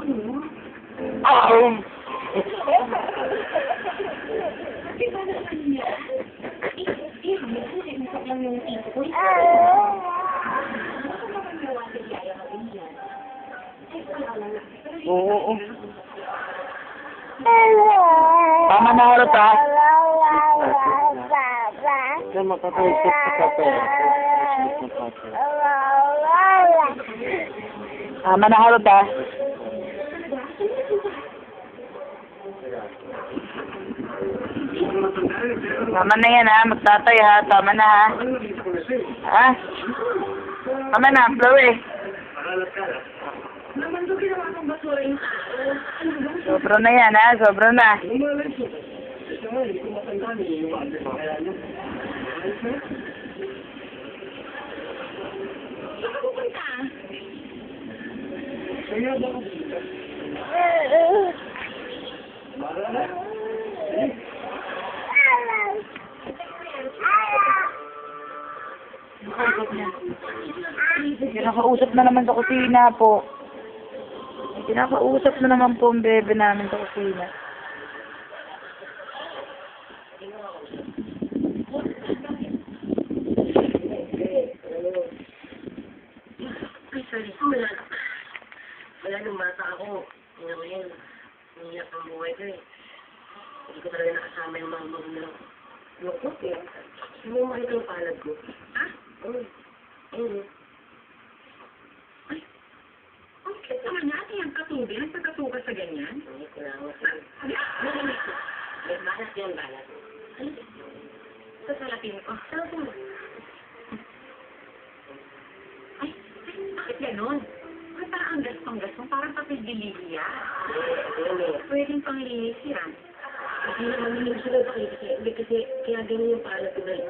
yun, no? Um, Di ba naman niya? Masok lang yung tito ko. Oo, oo. Tama na harap ha. Diyan makakausap ka sa pera. Tama na harap ha. Tama na yan ha. Magtatay ha. Tama na ha. Ha? Tama na. Flow eh. Ko ginawa ng basura yung tao. Ano ba? Sobra na yan ha. Sobra na. Saan Kinakausap na naman sa kusina po. Kinakausap na naman po ang bebe namin sa kusina. Wala. Wala nung bata ako. Ngayon nangyayap ang buhay ko eh. Hindi ko talaga nakasama yung mga magulang. Lukot eh. Hindi mo makita yung palad ko. Ah? Oo. Ayun. Ay. Ang niya. Ate, ang katubi. Nagpagkatuka sa ganyan. Hindi ko lang. May balat yung balat. Ano? Sasalapin ko. Salapin mo. Ay, ay, bakit ganon? Ay, parang ang gastong-gastong, parang papel diliya. Pwedeng panglinis yan. Hindi naman yung sila sa kasi, hindi kasi, kaya ganun yung pala ko na yun.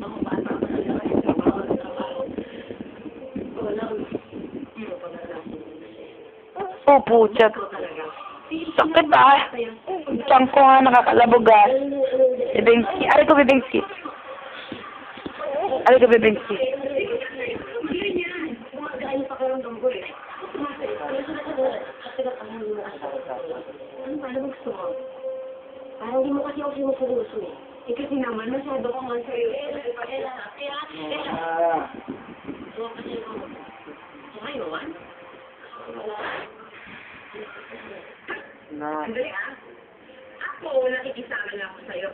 Ako bata Oh, puchat. Sakit ah. Tiyan ko nga nakakalabog ah. Bibingsi. Aray ko bibingsi. Aray ko bibingsi. Eh. Ano? Ano? Parang hindi mo kasi ako sinusuruso eh. Eh kasi naman, masyado ko nga sa'yo. Eh, eh, eh, eh, eh. So, kasi ako. Ngayon? Na. Andali ah. Ako, nakikisama na ako sa'yo.